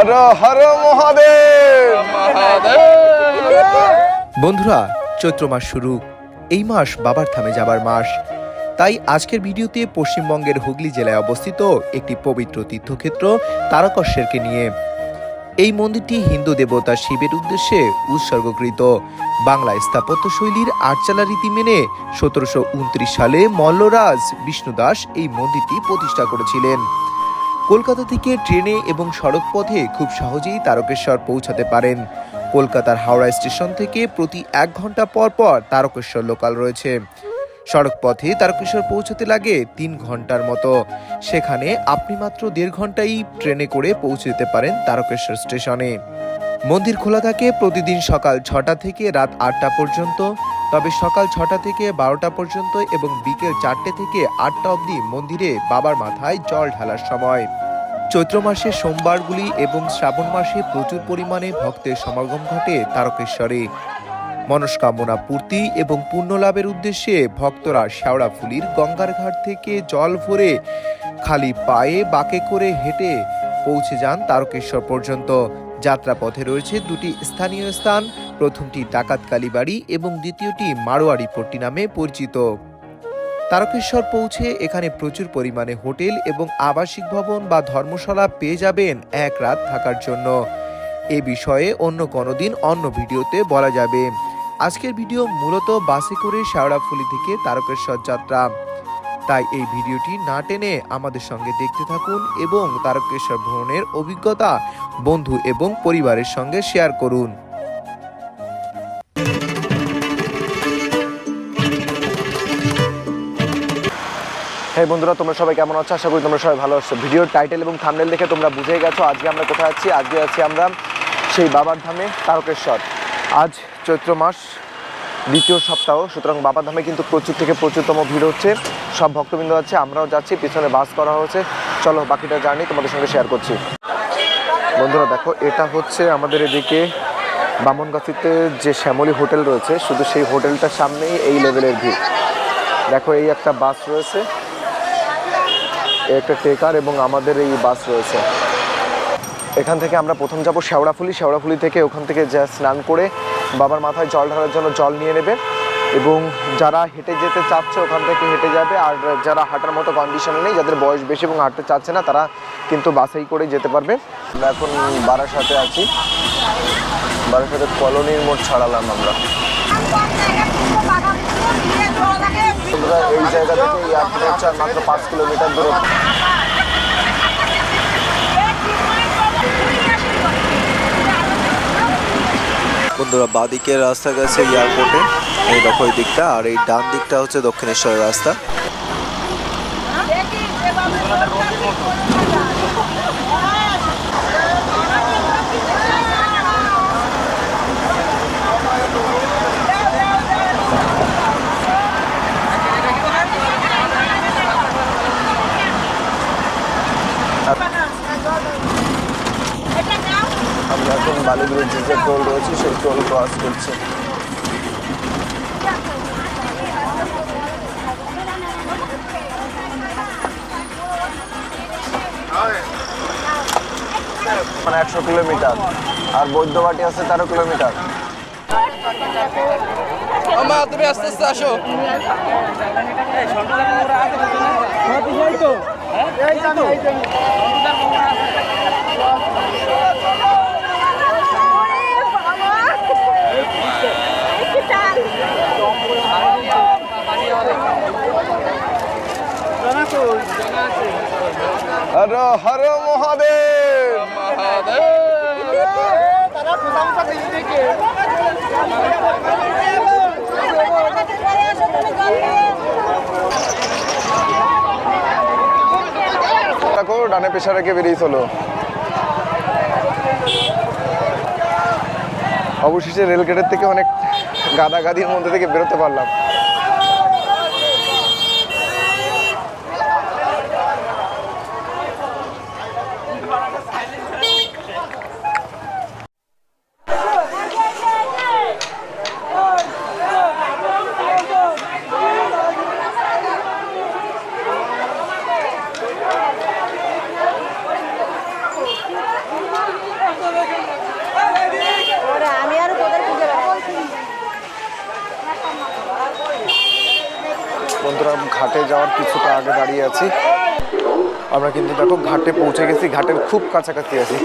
হর হর মহাদেব। বন্ধুরা, চৈত্র মাস শুরু। এই মাস বাবার থামে যাবার মাস। তাই আজকের ভিডিওতে পশ্চিমবঙ্গের হুগলি জেলায় অবস্থিত একটি পবিত্র তীর্থক্ষেত্র তারকেশ্বরকে নিয়ে। এই মন্দিরটি হিন্দু দেবতা শিবের উদ্দেশ্যে উৎসর্গকৃত। বাংলা স্থাপত্য শৈলীর আটচালা রীতি মেনে সতেরোশো উনত্রিশ সালে মল্লরাজ বিষ্ণুদাস এই মন্দিরটি প্রতিষ্ঠা করেছিলেন। কলকাতা থেকে ট্রেনে এবং সড়ক পথে খুব সহজেই তারকেশ্বর পৌঁছাতে পারেন। কলকাতার হাওড়া স্টেশন থেকে প্রতি এক ঘণ্টা পর পর তারকেশ্বর লোকাল রয়েছে। সড়ক পথে তারকেশ্বর পৌঁছতে লাগে তিন ঘণ্টার মতো। সেখানে আপনি মাত্র দেড় ঘন্টাই ট্রেনে করে পৌঁছে যেতে পারেন তারকেশ্বর স্টেশনে। মন্দির খোলা থাকে প্রতিদিন সকাল ছটা থেকে রাত আটটা পর্যন্ত। তবে সকাল ছটা থেকে বারোটা পর্যন্ত এবং বিকেল চারটে থেকে আটটা অবধি মন্দিরে বাবার মাথায় জল ঢালার সময়। চৈত্র মাসে সোমবারগুলি এবং শ্রাবণ মাসে প্রচুর পরিমাণে ভক্তের সমাগম ঘটে তারকেশ্বরে। মনস্কামনা পূর্তি এবং পুণ্য লাভের উদ্দেশ্যে ভক্তরা শেওড়াফুলির গঙ্গার ঘাট থেকে জল ভরে খালি পায়ে বাঁকে করে হেঁটে পৌঁছে যান তারকেশ্বর পর্যন্ত। যাত্রাপথে রয়েছে দুটি স্থানীয় স্থান প্রথমটি ডাকাত কালীবাড়ি এবং দ্বিতীয়টি মারোয়ারি পট্টি নামে পরিচিত। তারকেশ্বর পৌঁছে এখানে প্রচুর পরিমাণে হোটেল এবং আবাসিক ভবন বা ধর্মশালা পেয়ে যাবেন এক রাত থাকার জন্য। এ বিষয়ে অন্য কোনো দিন অন্য ভিডিওতে বলা যাবে। আজকের ভিডিও মূলত বাসে করে শেওড়াফুলি থেকে তারকেশ্বর যাত্রা। তাই এই ভিডিওটি না টেনে আমাদের সঙ্গে দেখতে থাকুন এবং তারকেশ্বর ভ্রমণের অভিজ্ঞতা বন্ধু এবং পরিবারের সঙ্গে শেয়ার করুন। হ্যাঁ বন্ধুরা, তোমরা সবাই কেমন আছো? আশা করি তোমরা সবাই ভালো আছো। ভিডিওর টাইটেল এবং থাম্বনেল দেখে তোমরা বুঝেই গেছো আজকে আমরা কোথায় আছি। আজকে আছি আমরা সেই বাবার ধামে, তারকেশ্বর। আজ চৈত্র মাস, দ্বিতীয় সপ্তাহ। সুতরাং বাবার ধামে কিন্তু প্রচুর থেকে প্রচুরতম ভিড় হচ্ছে। সব ভক্তবৃন্দ আছে, আমরাও যাচ্ছি, পিছনে বাস করা হয়েছে। চলো বাকিটা জার্নি তোমাদের সঙ্গে শেয়ার করছি। বন্ধুরা, দেখো, এটা হচ্ছে আমাদের এদিকে বামনগাছিতে যে শ্যামলী হোটেল রয়েছে, শুধু সেই হোটেলটার সামনেই এই লেভেলের ভিড়। দেখো, এই একটা বাস রয়েছে। একটা টেকার এবং আমাদের এই বাস রয়েছে। এখান থেকে আমরা প্রথম যাব শেওড়াফুলি। শেওড়াফুলি থেকে ওখান থেকে যা স্নান করে বাবার মাথায় জল ঢালার জন্য জল নিয়ে নেবে এবং যারা হেঁটে যেতে চাচ্ছে ওখান থেকে হেঁটে যাবে। আর যারা হাঁটার মতো কন্ডিশনে নেই, যাদের বয়স বেশি এবং হাঁটতে চাচ্ছে না, তারা কিন্তু বাসেই করে যেতে পারবে। আমরা এখন বারাসাতে আছি। বারাসাতে কলোনির মোড় ছাড়ালাম আমরা। আমরা এই জায়গা থেকে এয়ারপোর্ট হচ্ছে মাত্র পাঁচ কিলোমিটার দূরে বন্ধুরা, বাঁদিকের রাস্তা গেছে এয়ারপোর্টে এই দেখো এই দিকটা, আর এই ডান দিকটা হচ্ছে দক্ষিণেশ্বরের রাস্তা আমরা এখন বালিগুড়ির যে টোল রয়েছে সেই টোল ক্রস করছি। মানে একশো কিলোমিটার। আর বৈদ্যবাটি আছে তেরো কিলোমিটার। আমা তুমি আস্তে আস্তে আসো। হর হর মহাদেব। ডানে পেশা রেখে বেরিয়ে চলো। অবশেষে রেলগেটের থেকে অনেক গাদাগাদির মধ্যে থেকে বেরোতে পারলাম। বন্ধুরা ঘাটে যাওয়ার কিছুটা আগে দাঁড়িয়ে আছি। আমরা কিন্তু দেখো ঘাটে পৌঁছে গেছি, ঘাটের খুব কাছাকাছি আছি।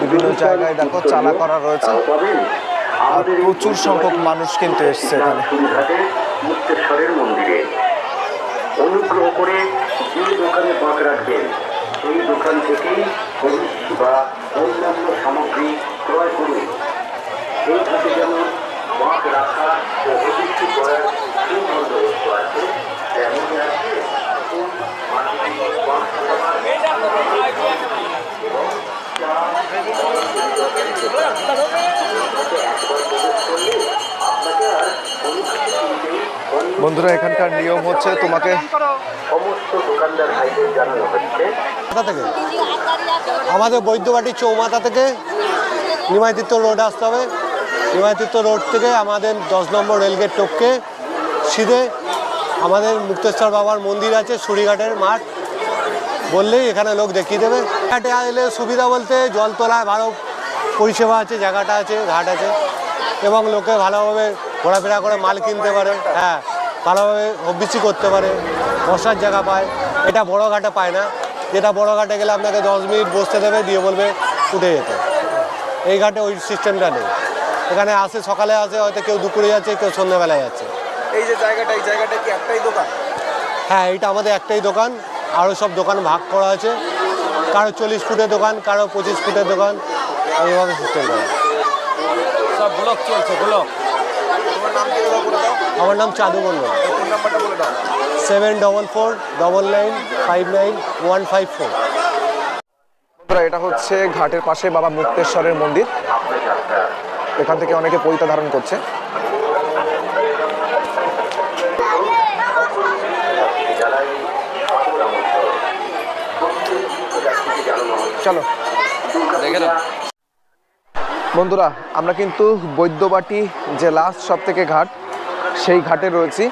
বিভিন্ন জায়গায় দেখো চালা করা রয়েছে। আর প্রচুর সংখ্যক মানুষ কিন্তু এসছে এখানে। মুক্তেশ্বরের মন্দিরে। অনুগ্রহ করে যে দোকানে বাঁক রাখবেন। সেই দোকান থেকেই হলুদ বা অন্যান্য সামগ্রী ক্রয় করুন। এই ঘাটে যেমন বাঁক রাখা ও প্রতিষ্ঠি করার সুবন্দোবস্ত আছে, তেমনই আছে। বাঁক রাখার বন্ধুরা এখানকার নিয়ম হচ্ছে তোমাকে সমস্ত দোকানদার ভাইদের জানানো হচ্ছে। থেকে? আমাদের বৈদ্যবাটি চৌমাথা থেকে। নিমাইতীর্থ রোড আসতে হবে। নিমাইতীর্থ রোড থেকে আমাদের দশ নম্বর রেলগেট টপকে সিধে আমাদের মুক্তেশ্বর বাবার মন্দির আছে সুরিঘাটের মাঠ। বললেই এখানে লোক দেখিয়ে দেবে। ঘাটে এলে সুবিধা বলতে জল তোলায় ভালো পরিষেবা আছে জায়গাটা আছে ঘাট আছে। এবং লোকে ভালোভাবে ঘোরাফেরা করে মাল কিনতে পারে হ্যাঁ ভালোভাবে হবিসি করতে পারে বসার জায়গা পায়। এটা বড় ঘাটে পায় না। যেটা বড় ঘাটে গেলে আপনাকে দশ মিনিট বসতে দেবে দিয়ে বলবে উঠে যেতে। এই ঘাটে ওই সিস্টেমটা নেই। এখানে আসে সকালে আসে হয়তো কেউ দুপুরে যাচ্ছে কেউ সন্ধ্যেবেলায় যাচ্ছে। এই যে জায়গাটা এই জায়গাটা কি একটাই দোকান? হ্যাঁ এটা আমাদের একটাই দোকান। আরও সব দোকান ভাগ করা আছে। কারও চল্লিশ ফুটের দোকান কারও পঁচিশ ফুটের দোকান। এইভাবে সিস্টেম করা সব ব্লক চলছে ব্লক তোমার নাম কি বলে দাও আমার নাম চাঁদু মন্ডল দাও। Seven double four double nine five nine one five four. বন্ধুরা এটা হচ্ছে ঘাটের পাশে বাবা মুক্তেশ্বরের মন্দির। এখান থেকে অনেকে পৈতা ধারণ করছে। চলো। দেখে নাও। বন্ধুরা, আমরা কিন্তু বৈদ্যবাটি যে লাস্ট সব থেকে ঘাট, সেই ঘাটে রয়েছি।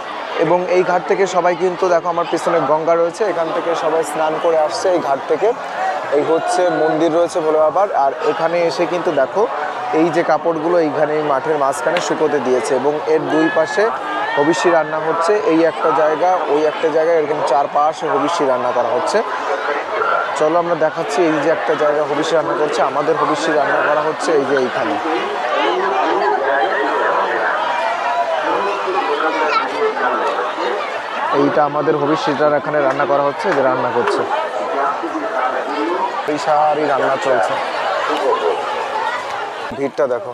এবং এই ঘাট থেকে সবাই কিন্তু, দেখো আমার পিছনে গঙ্গা রয়েছে, এখান থেকে সবাই স্নান করে আসছে এই ঘাট থেকে। এই হচ্ছে মন্দির রয়েছে বলে আবার, আর এখানে এসে কিন্তু দেখো, এই যে কাপড়গুলো এইখানে এই মাঠের মাঝখানে শুকোতে দিয়েছে। এবং এর দুই পাশে হবিষ্যি রান্না হচ্ছে। এই একটা জায়গা, ওই একটা জায়গায় এরকম চার হবিষ্যি রান্না করা হচ্ছে। চলো আমরা দেখাচ্ছি এই যে একটা জায়গা হবিষ্যি রান্না করছে। আমাদের হবিষ্যি রান্না করা হচ্ছে এই যে এইখানে। এইটা আমাদের হবিষ্যিটার এখানে রান্না করা হচ্ছে যে রান্না করছে। এই সারি রান্না চলছে। ভিড়টা দেখো।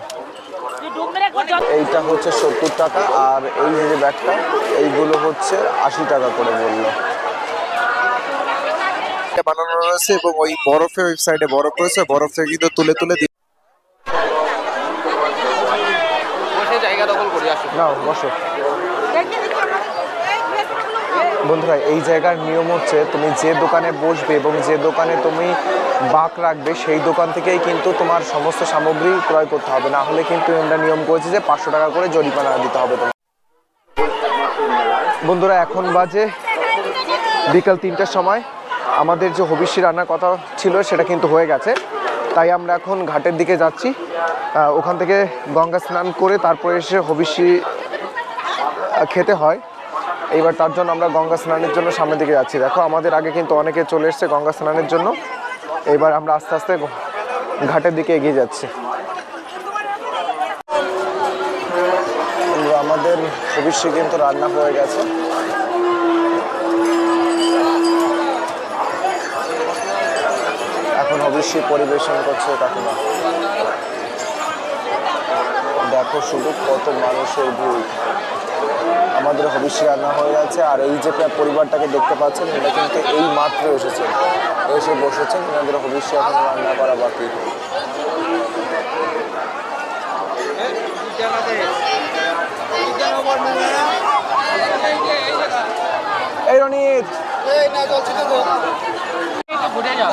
এইটা হচ্ছে সত্তর টাকা, আর এই যে ব্যাগটা, এইগুলো হচ্ছে আশি টাকা করে বলল। বানানো রয়েছে এবং ওই বরফের ওয়েবসাইটে বরফ রয়েছে বরফ থেকে কিন্তু তুলে তুলে বসো বন্ধুরা এই জায়গার নিয়ম হচ্ছে তুমি যে দোকানে বসবে এবং যে দোকানে তুমি বাক রাখবে সেই দোকান থেকেই কিন্তু তোমার সমস্ত সামগ্রী ক্রয় করতে হবে। না হলে কিন্তু আমরা নিয়ম করেছি যে পাঁচশো টাকা করে জরিমানা দিতে হবে তোমার বন্ধুরা এখন বাজে বিকাল তিনটার সময়। আমাদের যে হবিষ্যি রান্নার কথা ছিল, সেটা কিন্তু হয়ে গেছে। তাই আমরা এখন ঘাটের দিকে যাচ্ছি। ওখান থেকে গঙ্গা স্নান করে তারপরে এসে হবিষ্যি খেতে হয়। এইবার তার জন্য আমরা গঙ্গা স্নানের জন্য সামনের দিকে যাচ্ছি। দেখো, আমাদের আগে কিন্তু অনেকে চলে এসছে গঙ্গা স্নানের জন্য। এবার আমরা আস্তে আস্তে ঘাটের দিকে এগিয়ে যাচ্ছি। আমাদের হবিষ্যি কিন্তু রান্না হয়ে গেছে। অবশ্যই পরিবেশন করছে কাকিমা। দেখো শুধু কত মানুষের ভিড়। আমাদের হবিষ্যি রান্না হয়ে গেছে আর এই যে পরিবারটাকে দেখতে পাচ্ছেন এটা কিন্তু এই মাত্র এসেছে। এসে বসেছেন এনাদের হবিষ্যি এখন রান্না করা বাকি। এই রনিত। ঘুরে যাও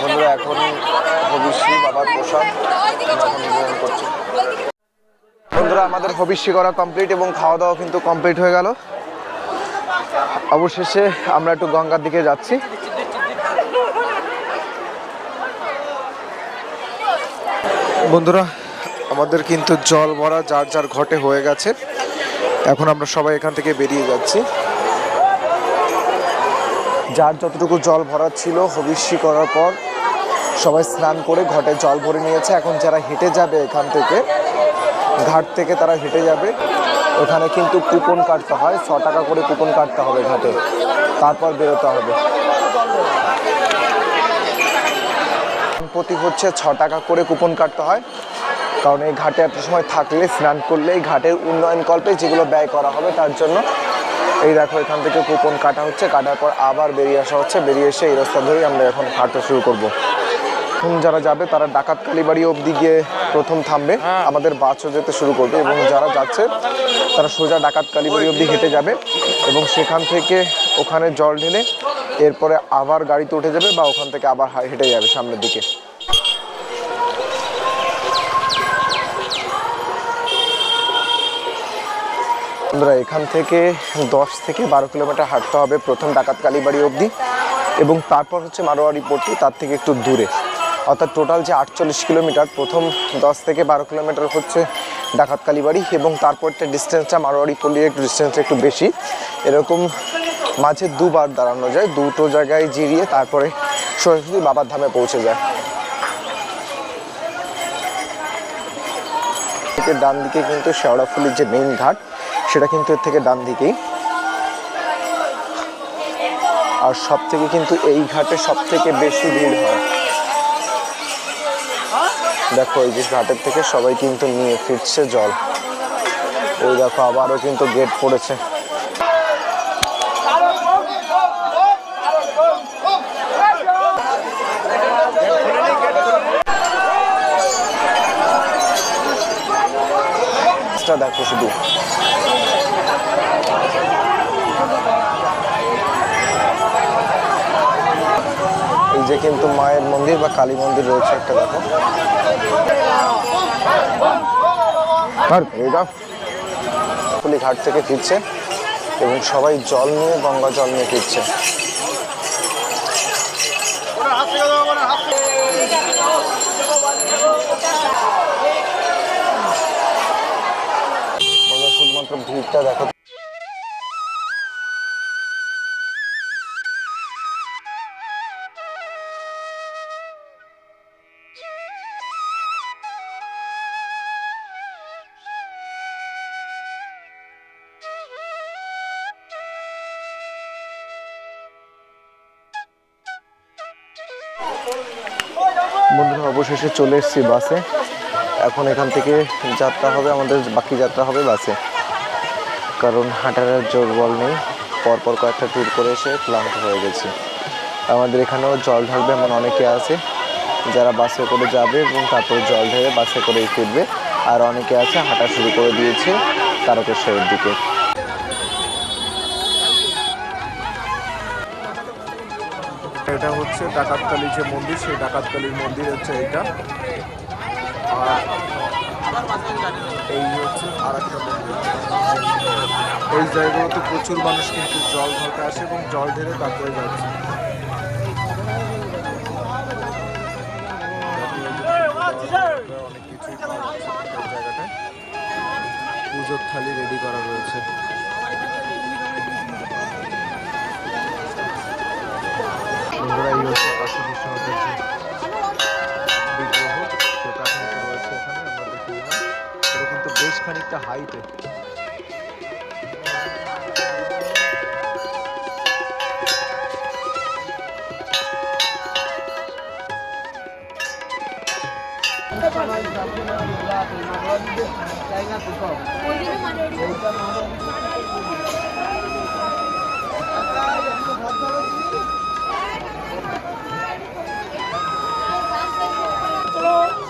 বন্ধুরা, এখন হবিষ্যি বাবার প্রসাদ করছি? বন্ধুরা, আমাদের হবিষ্যি করা কমপ্লিট এবং খাওয়া দাওয়া কিন্তু কমপ্লিট হয়ে গেল। অবশেষে আমরা একটু গঙ্গার দিকে যাচ্ছি। বন্ধুরা, আমাদের কিন্তু জল ভরা যার যার ঘটে হয়ে গেছে। এখন আমরা সবাই এখান থেকে বেরিয়ে যাচ্ছি। যার যতটুকু জল ভরা ছিল হবিষ্যি করার পর সবাই স্নান করে ঘটে জল ভরে নিয়েছে। এখন যারা হেঁটে যাবে এখান থেকে, ঘাট থেকে তারা হেঁটে যাবে। ওখানে কিন্তু কুপন কাটতে হয় ছ টাকা করে কুপন কাটতে হবে ঘাটে। তারপর বেরোতে হবে। প্রতি হচ্ছে ছ টাকা করে কুপন কাটতে হয়। কারণ এই ঘাটে একটা সময় থাকলে, স্নান করলে এই ঘাটের উন্নয়ন কল্পে যেগুলো ব্যয় করা হবে তার জন্য এই দেখো এখান থেকে কুপন কাটা হচ্ছে কাটার পর আবার বেরিয়ে আসা হচ্ছে। বেরিয়ে এসে এই রাস্তা ধরেই আমরা এখন হাঁটতে শুরু করব। এখন যারা যাবে তারা ডাকাত কালীবাড়ি অবধি গিয়ে প্রথম থামবে। আমাদের বাসও যেতে শুরু করবে এবং যারা যাচ্ছে তারা সোজা ডাকাত কালীবাড়ি অবধি হেঁটে যাবে এবং সেখান থেকে ওখানে জল ঢেলে এরপরে আবার গাড়িতে উঠে যাবে বা ওখান থেকে আবার হেঁটে যাবে সামনের দিকে। বন্ধুরা, এখান থেকে দশ থেকে বারো কিলোমিটার হাঁটতে হবে প্রথম ডাকাত কালীবাড়ি অবধি। এবং তারপর হচ্ছে মারোয়ারি পট্টি, তার থেকে একটু দূরে। অর্থাৎ টোটাল যে আটচল্লিশ কিলোমিটার, প্রথম দশ থেকে বারো কিলোমিটার হচ্ছে ডাকাত কালীবাড়ি এবং তারপরটা ডিস্টেন্সটা মারোয়ারি পল্লীর একটু ডিস্টেন্সটা একটু বেশি। এরকম মাঝে দুবার দাঁড়ানো যায়, দুটো জায়গায় জিরিয়ে তারপরে সরাসরি বাবার ধামে পৌঁছে যায়। ডান দিকে কিন্তু শেওড়াফুলির যে মেইন ঘাট সেটা কিন্তু এর থেকে ডান দিকেই। আর সব থেকে কিন্তু এই ঘাটে সব থেকে বেশি ভিড় হয়। দেখো, এই যে ঘাটের থেকে সবাই কিন্তু নিয়ে ফিরছে জল। ওই দেখো, আবারও কিন্তু গেট পড়েছে। দেখো শুধু। যে কিন্তু মায়ের মন্দির বা কালী মন্দির রয়েছে একটা দেখো। ঘাট থেকে ফিরছে এবং সবাই জল নিয়ে, গঙ্গা জল নিয়ে ফিরছে। শুধুমাত্র ভিড়টা দেখো। বন্ধুরা, অবশেষে চলে এসেছি বাসে। এখন এখান থেকে যাত্রা হবে, আমাদের বাকি যাত্রা হবে বাসে। কারণ হাঁটার জোর বল নেই, পরপর কয়েকটা ট্যুর করে এসে ক্লান্ত হয়ে গেছি। আমাদের এখানেও জল ঢালবে এমন অনেকে আছে, যারা বাসে করে যাবে এবং তারপরে জল ঢেলে বাসে করেই ফিরবে। আর অনেকে আছে, হাঁটা শুরু করে দিয়েছে তারকেশ্বরের দিকে। এটা হচ্ছে ডাকাতকালী যে মন্দির, সেই ডাকাতকালীর মন্দির হচ্ছে এটা। এই হচ্ছে আর একটা মন্দির। এই জায়গাগুলোতে প্রচুর মানুষ কিন্তু জল ঢালতে আসে এবং জল ঢেলে তারপরে যাচ্ছে। অনেক কিছুই পুজোর থালি রেডি করা রয়েছে। খানিকটা হাইটে Hello.